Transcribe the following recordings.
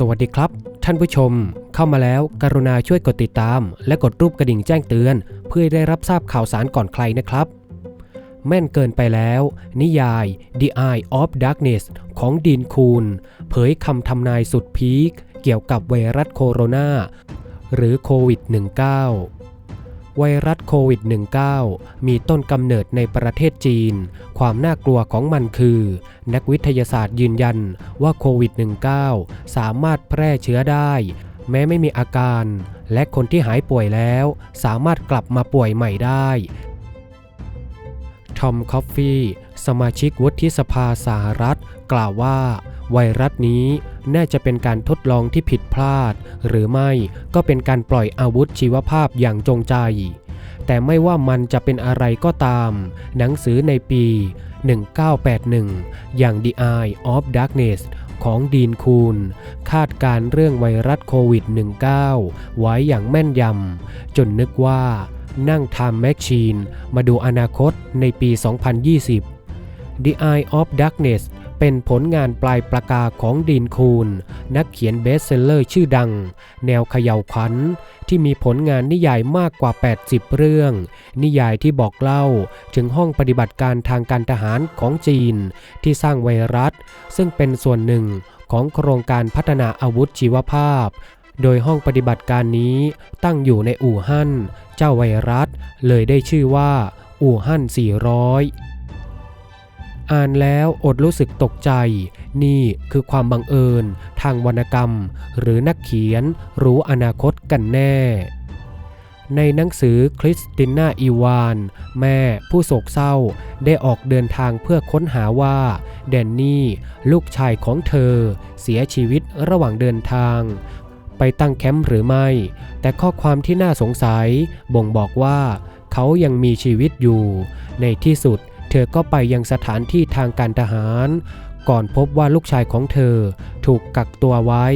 สวัสดีครับ ท่านผู้ชม เข้ามาแล้ว กรุณาช่วยกดติดตาม และกดรูปกระดิ่งแจ้งเตือน เพื่อได้รับทราบข่าวสารก่อนใครนะครับ แม่นเกินไปแล้ว นิยาย The Eye of Darkness ของดีนคูนเผยคำทำนายสุดพีคเกี่ยวกับไวรัสโคโรนาหรือโควิด -19 ไวรัสโควิด -19 มีต้นกำเนิดในประเทศจีน ความน่ากลัวของมันคือ นักวิทยาศาสตร์ยืนยันว่าโควิด -19 สามารถแพร่เชื้อได้ แม้ไม่มีอาการ และคนที่หายป่วยแล้ว สามารถกลับมาป่วยใหม่ได้ทอมคอฟฟี่ สมาชิกวุฒิสภาสหรัฐ กล่าวว่า ไวรัสนี้น่าจะเป็นการทดลองที่ผิดพลาด หรือไม่ก็เป็นการปล่อยอาวุธชีวภาพอย่างจงใจ แต่ไม่ว่ามันจะเป็นอะไรก็ตาม หนังสือในปี 1981 อย่าง The Eye of Darkness ของดีนคูนคาดการเรื่องไวรัสโควิด -19 ไว้อย่างแม่นยำ จนนึกว่านั่งทม์แมชชีนมาดูอนาคตในปี 2020 The Eye of Darkness เป็นผลงานปลายประกาของดีนคูน นักเขียนเบสเซลเลอร์ชื่อดัง แนวเขย่าขวัญที่มีผลงานนิยายมากกว่า 80 เรื่อง นิยายที่บอกเล่าถึงห้องปฏิบัติการทางการทหารของจีน ที่สร้างไวรัส ซึ่งเป็นส่วนหนึ่งของโครงการพัฒนาอาวุธชีวภาพ โดยห้องปฏิบัติการนี้ตั้งอยู่ในอู่ฮั่น เจ้าไวรัส เลยได้ชื่อว่าอู่ฮั่น 400 อ่านแล้วอดรู้สึกตกใจ นี่คือความบังเอิญ ทางวรรณกรรม หรือนักเขียนรู้อนาคตกันแน่ ในหนังสือคริสติน่าอีวาน แม่ผู้โศกเศร้าได้ออกเดินทางเพื่อค้นหาว่าแดนนี่ลูกชายของเธอ เสียชีวิตระหว่างเดินทาง ไปตั้งแคมป์หรือไม่ แต่ข้อความที่น่าสงสัยบ่งบอกว่า เขายังมีชีวิตอยู่ ในที่สุดเธอก็ไปยังสถานที่ทางการทหาร ก่อนพบว่าลูกชายของเธอถูกกักตัวไว้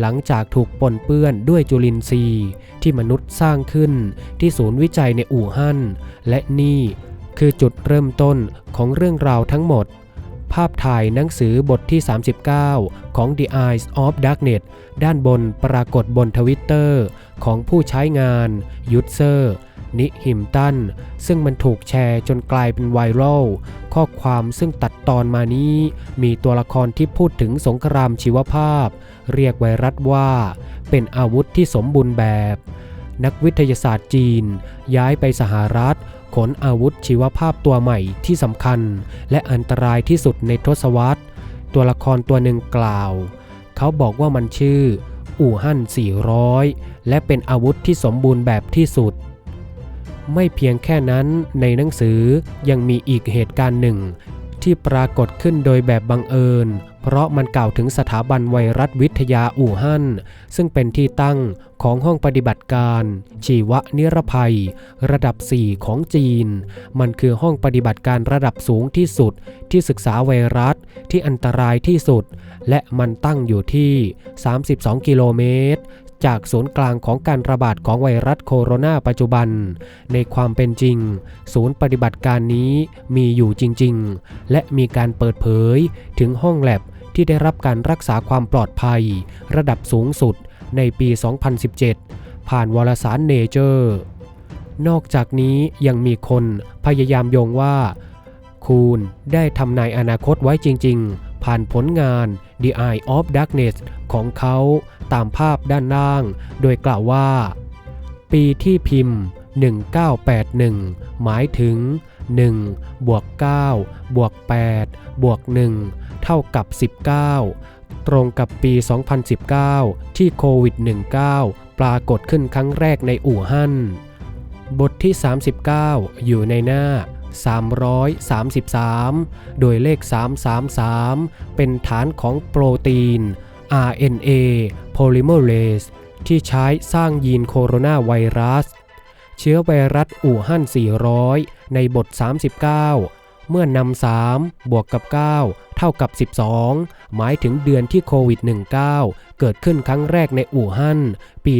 หลังจากถูกปนเปื้อนด้วยจุลินทรีย์ ที่มนุษย์สร้างขึ้นที่ศูนย์วิจัยในอู่ฮั่น และนี่คือจุดเริ่มต้นของเรื่องราวทั้งหมด ภาพถ่ายหนังสือบทที่ 39 ของ The Eyes of Darkness ด้านบนปรากฏบนทวิตเตอร์ของผู้ใช้งานยูทเซอร์ นิหิมตัน ซึ่งมันถูกแชร์จนกลายเป็นไวรัล ข้อความซึ่งตัดตอนมานี้ มีตัวละครที่พูดถึงสงครามชีวภาพ เรียกไวรัสว่า เป็นอาวุธที่สมบูรณ์แบบ นักวิทยาศาสตร์จีน ย้ายไปสหรัฐขนอาวุธชีวภาพตัวใหม่ที่สำคัญ และอันตรายที่สุดในทศวรรษ ตัวละครตัวหนึ่งกล่าว เขาบอกว่ามันชื่ออู่ฮั่น400 และเป็นอาวุธที่สมบูรณ์แบบที่สุด ไม่เพียงแค่นั้นในหนังสือยังมีอีกเหตุการณ์หนึ่ง ที่ปรากฏขึ้นโดยแบบบังเอิญ เพราะมันกล่าวถึงสถาบันไวรัสวิทยาอู่ฮั่นซึ่งเป็นที่ตั้งของห้องปฏิบัติการ ชีวนิรภัย ระดับ 4 ของจีน มันคือห้องปฏิบัติการระดับสูงที่สุด ที่ศึกษาไวรัสที่อันตรายที่สุด และมันตั้งอยู่ที่ 32 กิโลเมตร จากศูนย์กลางของการระบาดของไวรัสโคโรนาปัจจุบัน ในความเป็นจริง ศูนย์ปฏิบัติการนี้มีอยู่จริง ๆ และมีการเปิดเผยถึงห้องแลบที่ได้รับการรักษาความปลอดภัย ระดับสูงสุดในปี 2017 ผ่านวารสารเนเจอร์ นอกจากนี้ยังมีคนพยายามโยงว่า คูณได้ทำนายอนาคตไว้จริง ๆ ผ่านผลงาน The Eye of Darkness ของเขาตามภาพด้านล่าง โดยกล่าวว่า ปีที่พิมพ์ 1981 หมายถึง 1 บวก 9 บวก 8 บวก 1 เท่ากับ 19 ตรงกับปี 2019 ที่โควิด -19 ปรากฏขึ้นครั้งแรกในอู่ฮั่นบทที่ 39 อยู่ในหน้า 333 โดยเลข 333 เป็นฐานของโปรตีน RNA polymerase ที่ใช้สร้างยีนโคโรนาไวรัส เชื้อไวรัสอู่ฮั่น 400 ในบท 39 เมื่อนำ3บวกกับ 9 เท่ากับ 12 หมายถึงเดือนที่โควิด -19 เกิดขึ้นครั้งแรกในอู่ฮั่นปี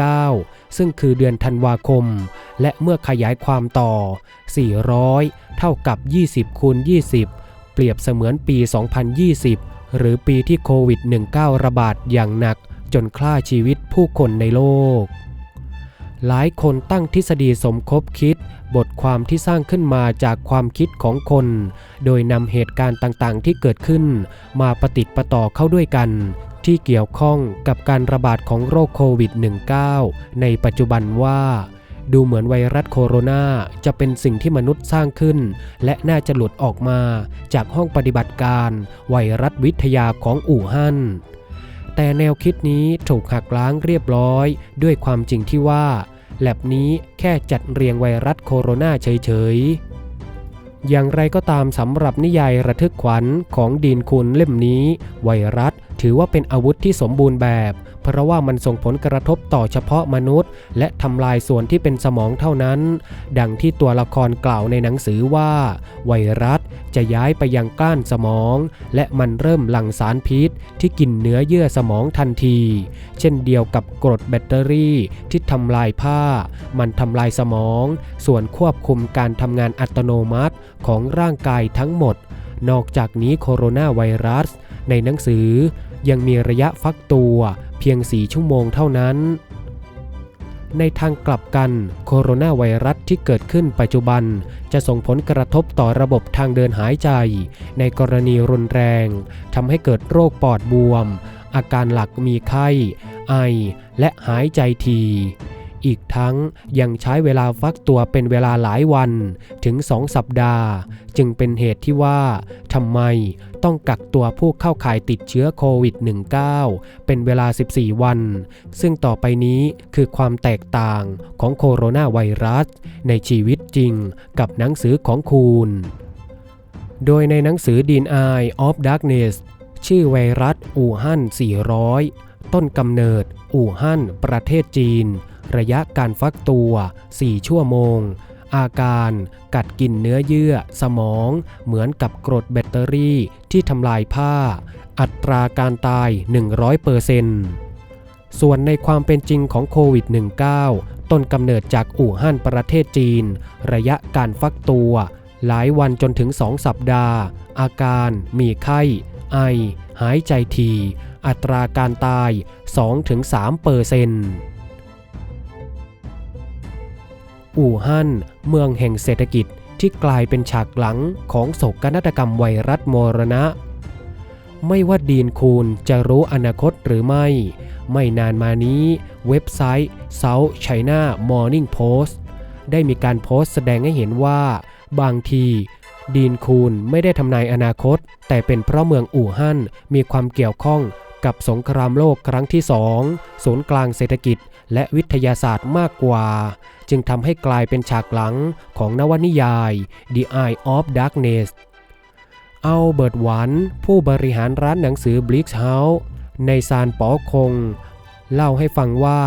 2019 ซึ่งคือเดือนธันวาคม และเมื่อขยายความต่อ 400 เท่ากับ 20คูณ20 เปรียบเสมือนปี 2020 หรือปีที่โควิด -19 ระบาดอย่างหนักจนฆ่าชีวิตผู้คนในโลก หลายคนตั้งทฤษฎีสมคบคิด บทความที่สร้างขึ้นมาจากความคิดของคน โดยนำเหตุการณ์ต่างๆ ที่เกิดขึ้น มาประติดประต่อเข้าด้วยกัน ที่เกี่ยวข้องกับการระบาดของโรคโควิด -19 ในปัจจุบันว่า ดูเหมือนไวรัสโคโรนาจะเป็นสิ่งที่มนุษย์สร้างขึ้น และน่าจะหลุดออกมาจากห้องปฏิบัติการ ไวรัสวิทยาของอู่ฮั่นแต่แนวคิดนี้ถูกหักล้างเรียบร้อย ด้วยความจริงที่ว่า แลบนี้แค่จัดเรียงไวรัสโคโรนาเฉยๆ อย่างไรก็ตามสำหรับนิยายระทึกขวัญของดีนคุณเล่มนี้ ไวรัส ถือว่าเป็นอาวุธที่สมบูรณ์แบบ เพราะว่ามันส่งผลกระทบต่อเฉพาะมนุษย์ และทำลายส่วนที่เป็นสมองเท่านั้น ดังที่ตัวละครกล่าวในหนังสือว่า ไวรัสจะย้ายไปยังก้านสมอง และมันเริ่มหลั่งสารพิษ ที่กินเนื้อเยื่อสมองทันที เช่นเดียวกับกรดแบตเตอรี่ที่ทำลายผ้า มันทำลายสมอง ส่วนควบคุมการทำงานอัตโนมัติของร่างกายทั้งหมดนอกจากนี้โคโรนาไวรัส ในหนังสือยังมีระยะฟักตัวเพียง 4 ชั่วโมงเท่านั้น ในทางกลับกันโคโรนาไวรัสที่เกิดขึ้นปัจจุบัน จะส่งผลกระทบต่อระบบทางเดินหายใจ ในกรณีรุนแรงทำให้เกิดโรคปอดบวม อาการหลักมีไข้ ไอ และหายใจที อีกทั้งยังใช้เวลาฟักตัวเป็นเวลาหลายวันถึง2สัปดาห์ จึงเป็นเหตุที่ว่าทำไมต้องกักตัวผู้เข้าข่ายติดเชื้อโควิด -19 เป็นเวลา 14 วัน ซึ่งต่อไปนี้คือความแตกต่างของโคโรนาไวรัส ในชีวิตจริงกับหนังสือของคุณโดยในหนังสือ Din Eye of Darkness ชื่อไวรัสอู่ฮั่น 400 ต้นกำเนิดอู่ฮั่น ประเทศจีน ระยะการฟักตัว 4 ชั่วโมง อาการกัดกินเนื้อเยื่อ สมอง เหมือนกับกรดแบตเตอรี่ที่ทำลายผ้า อัตราการตาย 100%ส่วนในความเป็นจริงของโควิด -19 ต้นกำเนิดจากอู่ฮั่นประเทศจีน ระยะการฟักตัว หลายวันจนถึง 2 สัปดาห์ อาการมีไข้ ไอ หายใจที อัตราการตาย 2-3%เปอร์เซ็นต์ อู่ฮั่นเมืองแห่งเศรษฐกิจที่กลายเป็นฉากหลังของโศกนาฏกรรมไวรัสมรณะ ไม่ว่าดีนคูนจะรู้อนาคตหรือไม่ ไม่นานมานี้เว็บไซต์ South China Morning Post ได้มีการโพสต์แสดงให้เห็นว่า บางทีดีนคูนไม่ได้ทำนายอนาคต แต่เป็นเพราะเมืองอู่ฮั่นมีความเกี่ยวข้อง กับสงครามโลกครั้งที่สองศูนย์กลางเศรษฐกิจและวิทยาศาสตร์มากกว่า จึงทำให้กลายเป็นฉากหลังของนวนิยาย The Eye of Darkness เอาเบิร์ตหวันผู้บริหารร้านหนังสือ b l i x House ในซานปอคง เล่าให้ฟังว่า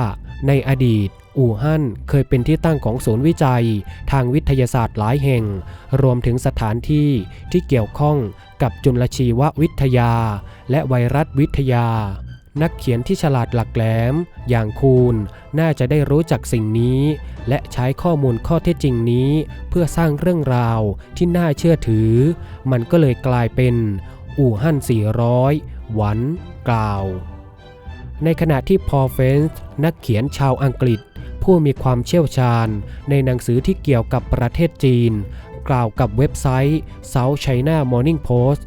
ในอดีต อู่ฮั่นเคยเป็นที่ตั้งของศูนย์วิจัย ทางวิทยาศาสตร์หลายแห่ง รวมถึงสถานที่ที่เกี่ยวข้องกับจุลชีววิทยา และไวรัสวิทยา นักเขียนที่ฉลาดหลักแหลม อย่างคูณน่าจะได้รู้จักสิ่งนี้ และใช้ข้อมูลข้อเท็จจริงนี้ เพื่อสร้างเรื่องราวที่น่าเชื่อถือ มันก็เลยกลายเป็นอู่ฮั่น 400 หวัน กล่าว ในขณะที่พอเฟนส์นักเขียนชาวอังกฤษ ผู้มีความเชี่ยวชาญ ในหนังสือที่เกี่ยวกับประเทศจีน กล่าวกับเว็บไซต์ South China Morning Post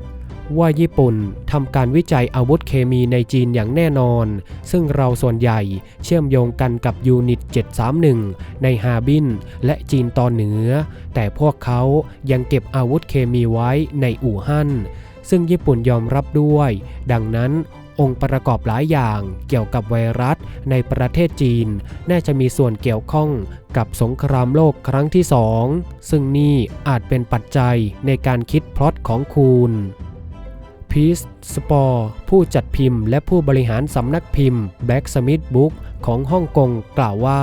ว่าญี่ปุ่นทำการวิจัยอาวุธเคมีในจีนอย่างแน่นอน ซึ่งเราส่วนใหญ่เชื่อมโยงกันกับยูนิต 731 ในฮาบินและจีนตอนเหนือ แต่พวกเขายังเก็บอาวุธเคมีไว้ในอู่ฮั่น ซึ่งญี่ปุ่นยอมรับด้วย ดังนั้น องค์ประกอบหลายอย่างเกี่ยวกับไวรัสในประเทศจีน น่าจะมีส่วนเกี่ยวข้องกับสงครามโลกครั้งที่สองซึ่งนี่อาจเป็นปัจจัยในการคิดพล็อตของคุณพีซสปอร์ผู้จัดพิมพ์และผู้บริหารสำนักพิมพ์แบ็กสมิธบุ๊ก ของฮ่องกงกล่าวว่า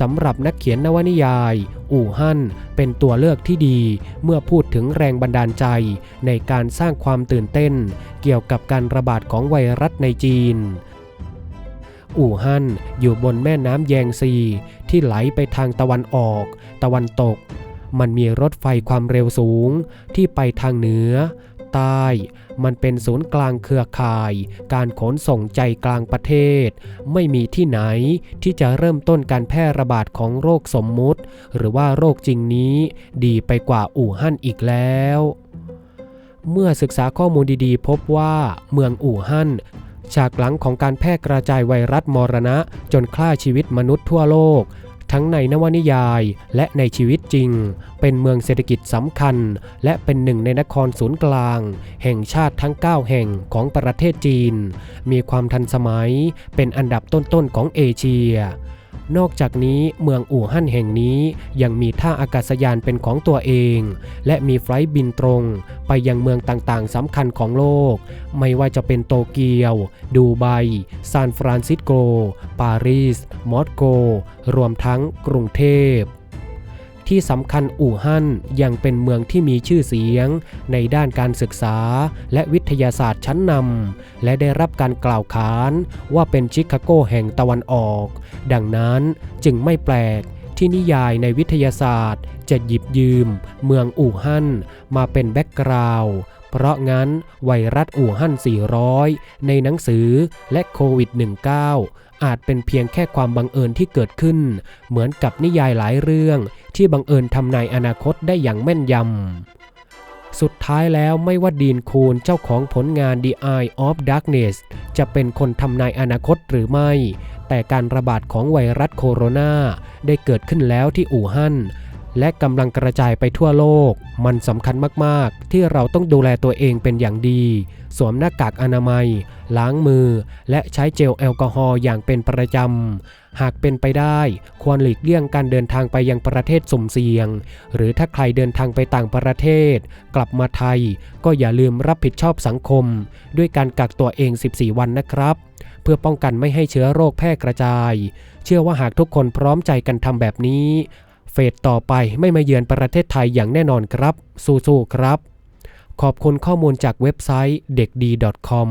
สำหรับนักเขียนนวนิยาย อู่ฮั่นเป็นตัวเลือกที่ดี เมื่อพูดถึงแรงบันดาลใจ ในการสร้างความตื่นเต้น เกี่ยวกับการระบาดของไวรัสในจีน อู่ฮั่นอยู่บนแม่น้ำแยงซี ที่ไหลไปทางตะวันออก ตะวันตก มันมีรถไฟความเร็วสูง ที่ไปทางเหนือ ใต้ มันเป็นศูนย์กลางเครือข่าย การขนส่งใจกลางประเทศ ไม่มีที่ไหนที่จะเริ่มต้นการแพร่ระบาดของโรคสมมุติ หรือว่าโรคจริงนี้ดีไปกว่าอู่ฮั่นอีกแล้ว เมื่อศึกษาข้อมูลดีๆ พบว่าเมืองอู่ฮั่นฉากหลังของการแพร่กระจายไวรัสมรณะจนฆ่าชีวิตมนุษย์ทั่วโลก ทั้งในนวนิยายและในชีวิตจริง เป็นเมืองเศรษฐกิจสำคัญ และเป็นหนึ่งในนครศูนย์กลาง แห่งชาติทั้ง 9 แห่งของประเทศจีน มีความทันสมัยเป็นอันดับต้นๆของเอเชีย นอกจากนี้เมืองอู่ฮั่นแห่งนี้ยังมีท่าอากาศยานเป็นของตัวเอง และมีไฟล์บินตรง ไปยังเมืองต่างๆสำคัญของโลก ไม่ว่าจะเป็นโตเกียว ดูไบซานฟรานซิสโก ปารีส มอสโก รวมทั้งกรุงเทพ ที่สำคัญอู่ฮั่นยังเป็นเมืองที่มีชื่อเสียง ในด้านการศึกษาและวิทยาศาสตร์ชั้นนำและได้รับการกล่าวขานว่าเป็นชิคาโกแห่งตะวันออก ดังนั้นจึงไม่แปลกที่นิยายในวิทยาศาสตร์ จะหยิบยืม เมืองอู่ฮั่นมาเป็นแบ็กกราวด์เพราะงั้นไวรัสอู่ฮั่น 400 ในหนังสือและโควิด -19 อาจเป็นเพียงแค่ความบังเอิญที่เกิดขึ้น เหมือนกับนิยายหลายเรื่องที่บังเอิญทำนายอนาคตได้อย่างแม่นยำ สุดท้ายแล้วไม่ว่าดีนคูนเจ้าของผลงาน The Eye of Darkness จะเป็นคนทำนายอนาคตหรือไม่ แต่การระบาดของไวรัสโคโรนาได้เกิดขึ้นแล้วที่อู่ฮั่น และกำลังกระจายไปทั่วโลก มันสำคัญมาก ๆ ที่เราต้องดูแลตัวเองเป็นอย่างดี สวมหน้ากากอนามัย ล้างมือ และใช้เจลแอลกอฮอล์อย่างเป็นประจำ หากเป็นไปได้ ควรหลีกเลี่ยงการเดินทางไปยังประเทศสุ่มเสี่ยง หรือถ้าใครเดินทางไปต่างประเทศ กลับมาไทย ก็อย่าลืมรับผิดชอบสังคม ด้วยการกักตัวเอง 14 วันนะครับเพื่อป้องกันไม่ให้เชื้อโรคแพร่กระจาย เชื่อว่าหากทุกคนพร้อมใจกันทำแบบนี้ เฟสต่อไปไม่มาเยือนประเทศไทยอย่างแน่นอนครับ สู้ๆครับ ขอบคุณข้อมูลจากเว็บไซต์เด็กดี .com